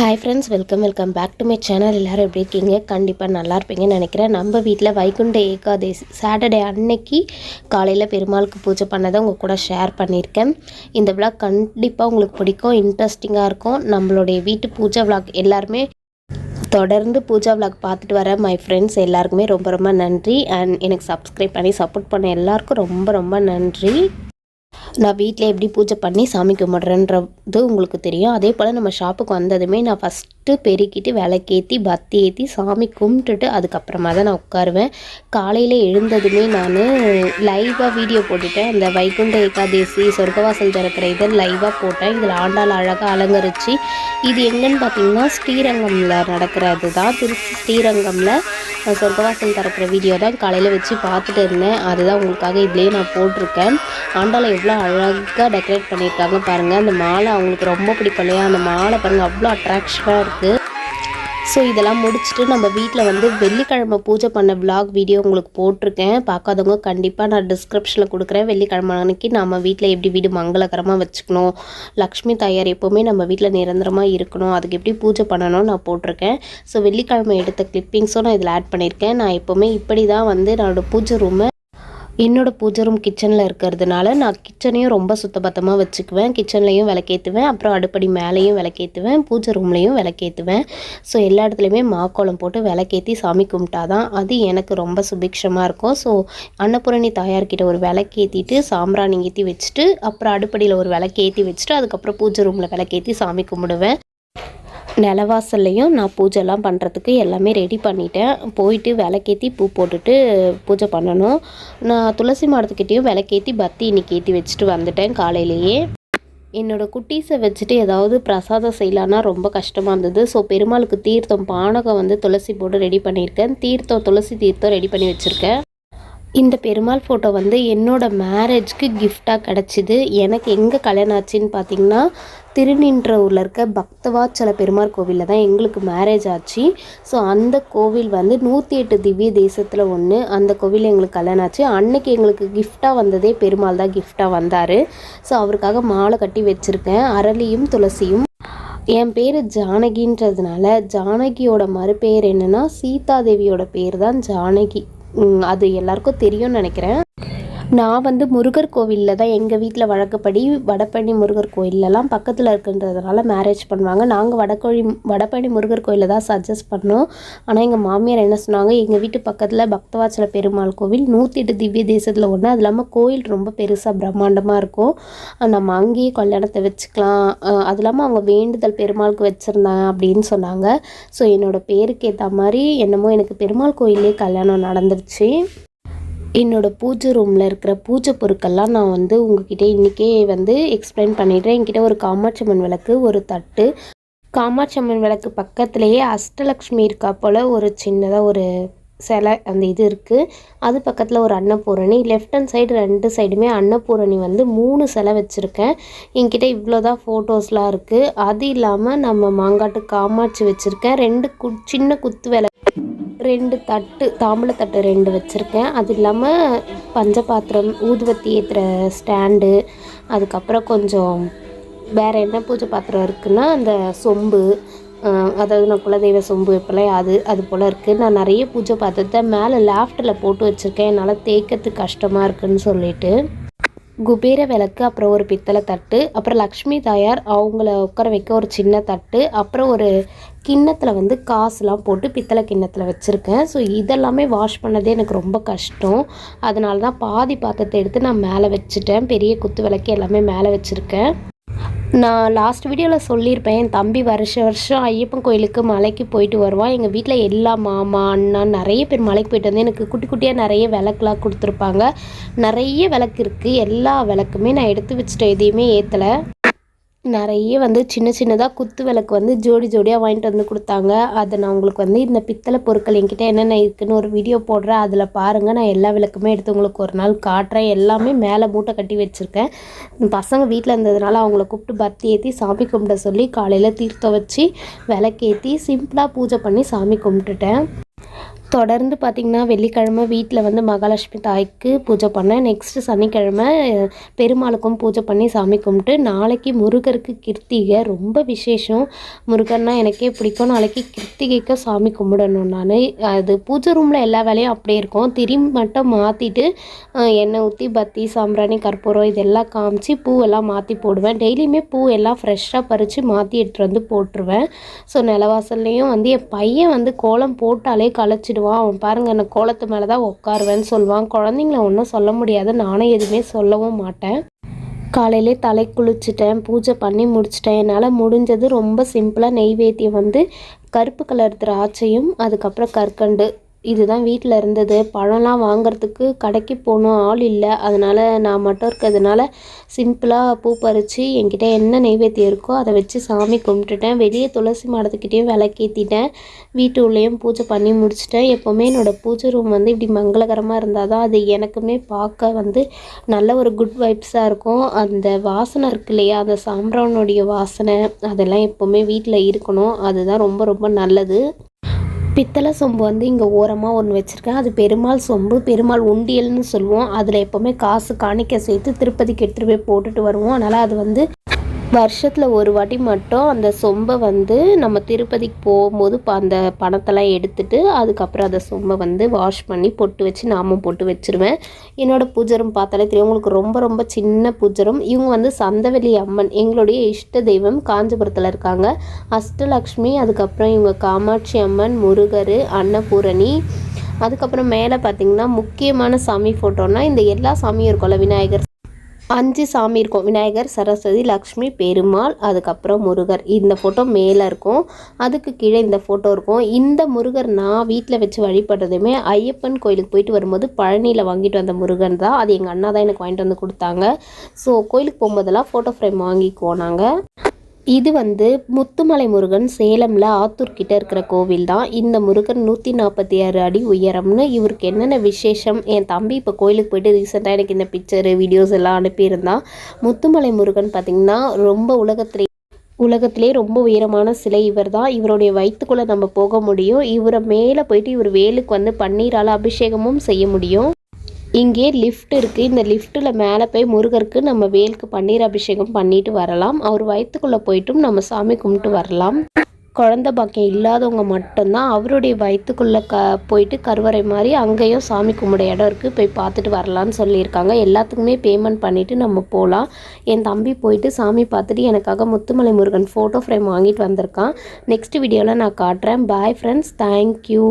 Hi friends welcome welcome back to my channel எல்லோரும் எப்படி இருக்கீங்க? கண்டிப்பாக நல்லா இருப்பீங்கன்னு நினைக்கிறேன். நம்ம வீட்டில் வைகுண்ட ஏகாதேசி சாட்டர்டே அன்னைக்கு காலையில் பெருமாளுக்கு பூஜை பண்ணதை உங்கள் கூட ஷேர் பண்ணியிருக்கேன். இந்த விளாக் கண்டிப்பாக உங்களுக்கு பிடிக்கும் இன்ட்ரெஸ்டிங்காக இருக்கும். நம்மளுடைய வீட்டு பூஜை விளாக் எல்லாருமே தொடர்ந்து பூஜா விளாக் பார்த்துட்டு வர மை ஃப்ரெண்ட்ஸ் எல்லாருக்குமே ரொம்ப ரொம்ப நன்றி. அண்ட் எனக்கு சப்ஸ்கிரைப் பண்ணி சப்போர்ட் பண்ண எல்லாருக்கும் ரொம்ப ரொம்ப நன்றி. நான் வீட்டில் எப்படி பூஜை பண்ணி சாமி கும்பிட்றேன்றது உங்களுக்கு தெரியும். அதே போல் நம்ம ஷாப்புக்கு வந்ததுமே நான் ஃபஸ்ட் ஃபஸ்ட்டு பெருக்கிட்டு விளக்கேற்றி பத்தி ஏற்றி சாமி கும்பிட்டுட்டு அதுக்கப்புறமா தான் நான் உட்காருவேன். காலையில் எழுந்ததுமே நான் லைவாக வீடியோ போட்டுட்டேன். அந்த வைகுண்ட ஏகாதேசி சொர்க்கவாசல் திறக்கிற இதை லைவாக போட்டேன். இதில் ஆண்டாள் அழகாக அலங்கரித்து இது எங்கன்னு பார்த்தீங்கன்னா ஸ்ரீரங்கமில் நடக்கிறது தான் திருச்சி ஸ்ரீரங்கமில் சொர்க்கவாசல் திறக்கிற வீடியோ தான் காலையில் வச்சு பார்த்துட்டு இருந்தேன். அதுதான் உங்களுக்காக இதுலேயே நான் போட்டிருக்கேன். ஆண்டாளை எவ்வளோ அழகாக டெக்கரேட் பண்ணியிருக்காங்க பாருங்கள் அந்த மாலை அவங்களுக்கு ரொம்ப பிடிக்கும் இல்லையா? அந்த மாலை பாருங்கள் அவ்வளோ அட்ராக்ஷனாக இருக்கும் ஸோ இதெல்லாம் முடிச்சுட்டு நம்ம வீட்டில் வந்து வெள்ளிக்கிழமை பூஜை பண்ண விலாக் வீடியோ உங்களுக்கு போட்டிருக்கேன். பார்க்காதவங்க கண்டிப்பாக நான் டிஸ்கிரிப்ஷனில் கொடுக்குறேன். வெள்ளிக்கிழமை அன்னைக்கு நம்ம வீட்டில் எப்படி வீடு மங்களகரமாக வச்சுக்கணும். லக்ஷ்மி தாயார் எப்போவுமே நம்ம வீட்டில் நிரந்தரமாக இருக்கணும். அதுக்கு எப்படி பூஜை பண்ணணும்னு நான் போட்டிருக்கேன். ஸோ வெள்ளிக்கிழமை எடுத்த கிளிப்பிங்ஸும் நான் இதில் ஆட் பண்ணியிருக்கேன். நான் எப்போவுமே இப்படி தான் வந்து என்னோடய பூஜை ரூமை என்னோடய பூஜை ரூம் கிச்சனில் இருக்கிறதுனால நான் கிச்சனையும் ரொம்ப சுத்தபத்தமாக வச்சுக்குவேன். கிச்சன்லேயும் விளக்கேற்றுவேன் அப்புறம் அடுப்படி மேலேயும் விளக்கேற்றுவேன் பூஜை ரூம்லேயும் விளக்கேற்றுவேன் ஸோ எல்லா இடத்துலையுமே மாக்கோளம் போட்டு விளக்கேற்றி சாமி கும்பிட்டாதான் அது எனக்கு ரொம்ப சுபிக்ஷமாக இருக்கும். ஸோ அன்னபூரணி தாயார்கிட்ட ஒரு விளக்கேற்றிட்டு சாம்பிராணி ஏற்றி வச்சுட்டு அப்புறம் அடுப்படியில் ஒரு விளக்கேற்றி வச்சுட்டு அதுக்கப்புறம் பூஜை ரூமில் விளக்கேற்றி சாமி கும்பிடுவேன். நிலவாசல்லையும் நான் பூஜைலாம் பண்ணுறதுக்கு எல்லாமே ரெடி பண்ணிட்டேன். போயிட்டு விளக்கேற்றி பூ போட்டுட்டு பூஜை பண்ணணும். நான் துளசி மாடத்துக்கிட்டேயும் விளக்கேற்றி பத்தி இன்னைக்கு ஏற்றி வச்சுட்டு வந்துட்டேன் காலையிலேயே. என்னோடய குட்டீஸை வச்சுட்டு ஏதாவது பிரசாதம் செய்யலான்னா ரொம்ப கஷ்டமாக இருந்தது. ஸோ பெருமாளுக்கு தீர்த்தம் பானகம் வந்து துளசி போட்டு ரெடி பண்ணியிருக்கேன். தீர்த்தம் துளசி தீர்த்தம் ரெடி பண்ணி வச்சுருக்கேன். இந்த பெருமாள் ஃபோட்டோ வந்து என்னோடய மேரேஜ்க்கு கிஃப்டாக கிடச்சிது. எனக்கு எங்கே கல்யாணம் ஆச்சுன்னு பார்த்தீங்கன்னா திருநின்றவூரில் இருக்க பக்தவாச்சல பெருமாள் கோவிலில் தான் எங்களுக்கு மேரேஜ் ஆச்சு. ஸோ அந்த கோவில் வந்து நூற்றி எட்டு திவ்ய தேசத்தில் ஒன்று அந்த கோவில் எங்களுக்கு கல்யாணம் ஆச்சு. அன்னைக்கு எங்களுக்கு கிஃப்டாக வந்ததே பெருமாள் தான் கிஃப்டாக வந்தார். ஸோ அவருக்காக மாலை கட்டி வச்சுருக்கேன். அரளியும் துளசியும். என் பேர் ஜானகின்றதுனால ஜானகியோட மறுபெயர் என்னென்னா சீதாதேவியோட பேர் தான் ஜானகி. அது எல்லாருக்கும் தெரியும்னு நினைக்கிறேன். நான் வந்து முருகர் கோவிலில் தான் எங்கள் வீட்டில் வழக்கப்படி வடபழனி முருகர் கோயிலெலாம் பக்கத்தில் இருக்குன்றதுனால மேரேஜ் பண்ணுவாங்க. நாங்கள் வடக்கோழி வடபழனி முருகர் கோயிலில் தான் சஜஸ்ட் பண்ணோம். ஆனால் எங்கள் மாமியார் என்ன சொன்னாங்க எங்கள் வீட்டு பக்கத்தில் பக்தவாச்சல பெருமாள் கோவில் நூற்றி எட்டு திவ்ய தேசத்தில் ஒன்று அது இல்லாமல் கோயில் ரொம்ப பெருசாக பிரம்மாண்டமாக இருக்கும். நம்ம அங்கேயே கல்யாணத்தை வச்சுக்கலாம். அது இல்லாமல் அவங்க வேண்டுதல் பெருமாளுக்கு வச்சுருந்தேன் அப்படின்னு சொன்னாங்க. ஸோ என்னோடய பேருக்கு ஏற்ற மாதிரி என்னமோ எனக்கு பெருமாள் கோயிலே கல்யாணம் நடந்துருச்சு. என்னோடய பூஜை ரூமில் இருக்கிற பூஜை பொருட்கள்லாம் நான் வந்து உங்ககிட்ட இன்றைக்கே வந்து எக்ஸ்பிளைன் பண்ணிடுறேன். என்கிட்ட ஒரு காமாட்சம்மன் விளக்கு ஒரு தட்டு. காமாட்சம்மன் விளக்கு பக்கத்துலேயே அஷ்டலக்ஷ்மி இருக்கா போல் ஒரு சின்னதாக ஒரு சிலை அந்த இது இருக்குது அது பக்கத்தில் ஒரு அன்னபூரணி லெஃப்ட் ஹேண்ட் சைடு ரெண்டு சைடுமே அன்னபூரணி வந்து மூணு சிலை வச்சுருக்கேன். என்கிட்ட இவ்வளோ தான் ஃபோட்டோஸ்லாம் இருக்குது அது இல்லாமல் நம்ம மாங்காட்டு காமாட்சி வச்சுருக்கேன். ரெண்டு கு சின்ன குத்து விளக்கு ரெண்டு தட்டு தாம்பூலத்தட்டு ரெண்டு வச்சுருக்கேன். அது இல்லாமல் பஞ்சபாத்திரம் ஊதுவத்தி ஏற்றுற ஸ்டாண்டு அதுக்கப்புறம் கொஞ்சம் வேறு என்ன பூஜை பாத்திரம் இருக்குன்னா அந்த சொம்பு அதாவது நான் குலதெய்வ சொம்பு இப்போலாம் அது அது போல் இருக்குது நான் நிறைய பூஜை பாத்திரத்தை மேலே லேஃப்டில் போட்டு வச்சுருக்கேன். என்னால் தேய்க்கிறதுக்கு கஷ்டமாக இருக்குதுன்னு சொல்லிட்டு. குபேர விளக்கு அப்புறம் ஒரு பித்தளை தட்டு அப்புறம் லக்ஷ்மி தாயார் அவங்கள உட்கார வைக்க ஒரு சின்ன தட்டு அப்புறம் ஒரு கிண்ணத்தில் வந்து காசுலாம் போட்டு பித்தளை கிண்ணத்தில் வச்சுருக்கேன். ஸோ இதெல்லாமே வாஷ் பண்ணதே எனக்கு ரொம்ப கஷ்டம். அதனால தான் பாதி பாத்திரத்தை எடுத்து நான் மேலே வச்சுட்டேன். பெரிய குத்து விளக்கு எல்லாமே மேலே வச்சுருக்கேன். நான் லாஸ்ட் வீடியோவில் சொல்லியிருப்பேன் என் தம்பி வருஷ வருஷம் ஐயப்பன் கோயிலுக்கு மலைக்கு போயிட்டு வருவான். எங்கள் வீட்டில் எல்லா மாமா அண்ணா நிறைய பேர் மலைக்கு போயிட்டு வந்து எனக்கு குட்டி குட்டியாக நிறைய விளக்குலாம் கொடுத்துருப்பாங்க. நிறைய விளக்கு இருக்குது எல்லா விளக்குமே நான் எடுத்து வச்சுட்டேன் எதையுமே ஏற்றலை நிறைய வந்து சின்ன சின்னதாக குத்து விளக்கு வந்து ஜோடி ஜோடியாக வாங்கிட்டு வந்து கொடுத்தாங்க. அதை நான் உங்களுக்கு வந்து இந்த பித்தளை பொருட்கள் என்கிட்ட என்னென்ன இருக்குதுன்னு ஒரு வீடியோ போடுறேன். அதில் பாருங்கள் நான் எல்லா விளக்குமே எடுத்து உங்களுக்கு ஒரு நாள் காட்டுறேன். எல்லாமே மேலே மூட்டை கட்டி வச்சுருக்கேன். பசங்க வீட்டில் இருந்ததுனால அவங்கள கூப்பிட்டு பர்த்தி ஏற்றி சாமி கும்பிட சொல்லி காலையில் தீர்த்தம் வச்சு விளக்கேற்றி சிம்பிளாக பூஜை பண்ணி சாமி கும்பிட்டுட்டேன். தொடர்ந்து பார்த்திங்கன்னா வெள்ளிக்கிழமை வீட்டில் வந்து மகாலட்சுமி தாய்க்கு பூஜை பண்ணேன் நெக்ஸ்ட்டு சனிக்கிழமை பெருமாளுக்கும் பூஜை பண்ணி சாமி கும்பிட்டு நாளைக்கு முருகருக்கு கிருத்திகை ரொம்ப விசேஷம். முருகன்னா எனக்கே பிடிக்கும். நாளைக்கு கிருத்திகைக்கு சாமி கும்பிடணும் நான். அது பூஜை ரூமில் எல்லா வேலையும் அப்படியே இருக்கும். திரி மட்டும் மாற்றிட்டு எண்ணெய் ஊற்றி பத்தி சாம்பிராணி கற்பூரம் இதெல்லாம் காமிச்சு பூவெல்லாம் மாற்றி போடுவேன். டெய்லியுமே பூ எல்லாம் ஃப்ரெஷ்ஷாக பறித்து மாற்றி எடுத்துகிட்டு வந்து போட்டுருவேன். ஸோ நிலவாசல்லையும் வந்து என் பையன் வந்து கோலம் போட்டாலே களைச்சிடுவான் அவன் பாருங்க நான் கோலத்து மேலே தான் உட்காருவேன்னு சொல்லுவான். குழந்தைங்கள ஒன்றும் சொல்ல முடியாது. நானும் எதுவுமே சொல்லவும் மாட்டேன். காலையிலே தலை குளிச்சுட்டேன். பூஜை பண்ணி முடிச்சிட்டேன். என்னால் முடிஞ்சது ரொம்ப சிம்பிளாக நெய்வேத்தியம் வந்து கருப்பு கலர் திராட்சையும் அதுக்கப்புறம் கற்கண்டு. இதுதான் வீட்டில் இருந்தது. பழம்லாம் வாங்குறதுக்கு கடைக்கு போகணும் ஆள் இல்லை. அதனால் நான் மட்டும் இருக்கிறதுனால சிம்பிளாக பூ பறித்து என்கிட்ட என்ன நெய்வேத்தியம் இருக்கோ அதை வச்சு சாமி கும்பிட்டுட்டேன். வெளியே துளசி மாடத்துக்கிட்டேயும் விளக்கேற்றிட்டேன் வீட்டு உள்ளேயும் பூஜை பண்ணி முடிச்சிட்டேன். எப்போவுமே என்னோடய பூஜை ரூம் வந்து இப்படி மங்களகரமாக இருந்தால் தான் அது எனக்குமே பார்க்க வந்து நல்ல ஒரு குட் வைப்ஸாக இருக்கும். அந்த வாசனை இருக்கு இல்லையா? அந்த சாம்பிரானுடைய வாசனை அதெல்லாம் எப்போவுமே வீட்டில் இருக்கணும். அதுதான் ரொம்ப ரொம்ப நல்லது. பித்தளை சொம்பு வந்து இங்கே ஓரமாக ஒன்று வச்சுருக்கேன். அது பெருமாள் சொம்பு பெருமாள் உண்டியல்னு சொல்லுவோம். அதில் எப்போவுமே காசு காணிக்க சேர்த்து திருப்பதிக்கு எடுத்துகிட்டு போய் போட்டுட்டு வருவோம். அதனால் அது வந்து வருஷத்தில் ஒரு வாட்டி மட்டும் அந்த சொம்பை வந்து நம்ம திருப்பதிக்கு போகும்போது ப- அந்த பணத்தெல்லாம் எடுத்துட்டு அதுக்கப்புறம் அந்த சொம்பை வந்து வாஷ் பண்ணி பொட்டு வச்சு நாமும் போட்டு வச்சுருவேன். என்னோட பூஜரம் பார்த்தாலே தெரியும். உங்களுக்கு ரொம்ப ரொம்ப சின்ன பூஜரம். இவங்க வந்து சந்தவெளி அம்மன். எங்களுடைய இஷ்ட தெய்வம் காஞ்சிபுரத்தில் இருக்காங்க. அஷ்டலக்ஷ்மி அதுக்கப்புறம் இவங்க காமாட்சி அம்மன் முருகர் அன்னபூரணி. அதுக்கப்புறம் மேலே பார்த்தீங்கன்னா முக்கியமான சாமி ஃபோட்டோன்னா இந்த எல்லா சாமியும் இருக்கும்ல விநாயகர் அஞ்சு சாமி இருக்கும். விநாயகர் சரஸ்வதி லக்ஷ்மி பெருமாள் அதுக்கப்புறம் முருகர். இந்த ஃபோட்டோ மேலே இருக்கும். அதுக்கு கீழே இந்த ஃபோட்டோ இருக்கும். இந்த முருகர் நான் வீட்டில் வச்சு வழிபடுறதுமே ஐயப்பன் கோயிலுக்கு போயிட்டு வரும்போது பழனியில் வாங்கிட்டு வந்த முருகன் தான். அது எங்கள் அண்ணா தான் எனக்கு வாங்கிட்டு வந்து கொடுத்தாங்க. ஸோ கோயிலுக்கு போகும்போதெல்லாம் ஃபோட்டோ ஃப்ரேம் வாங்கிக்குவோம் நாங்கள் இது வந்து முத்துமலை முருகன் சேலமில் ஆத்தூர்கிட்ட இருக்கிற கோவில் தான் இந்த முருகன் நூற்றி நாற்பத்தி ஆறு அடி உயரம்னு இவருக்கு என்னென்ன விசேஷம்? என் தம்பி இப்போ கோயிலுக்கு போயிட்டு ரீசெண்டாக எனக்கு இந்த பிக்சரு வீடியோஸ் எல்லாம் அனுப்பியிருந்தான். முத்துமலை முருகன் பார்த்திங்கன்னா ரொம்ப உலகத்திலே உலகத்திலே ரொம்ப உயரமான சிலை இவர் தான் இவருடைய வயிற்றுக்குள்ளே நம்ம போக முடியும். இவரை மேலே போயிட்டு இவர் வேலுக்கு வந்து பன்னீரால் அபிஷேகமும் செய்ய முடியும். இங்கே லிஃப்ட் இருக்குது இந்த லிஃப்ட்டில் மேலே போய் முருகருக்கு நம்ம வேலுக்கு பன்னீர் அபிஷேகம் பண்ணிட்டு வரலாம். அவர் வயிற்றுக்குள்ளே போயிட்டும் நம்ம சாமி கும்பிட்டு வரலாம். குழந்த பாக்கியம் இல்லாதவங்க மட்டும்தான் அவருடைய வயிற்றுக்குள்ளே க போயிட்டு கருவறை மாதிரி அங்கேயும் சாமி கும்பிட இடம் இருக்குது போய் பார்த்துட்டு வரலான்னு சொல்லியிருக்காங்க. எல்லாத்துக்குமே பேமெண்ட் பண்ணிவிட்டு நம்ம போகலாம் என் தம்பி போயிட்டு சாமி பார்த்துட்டு எனக்காக முத்துமலை முருகன் ஃபோட்டோ ஃப்ரேம் வாங்கிட்டு வந்திருக்கான். நெக்ஸ்ட் வீடியோவில் நான் காட்டுறேன். Bye friends thank you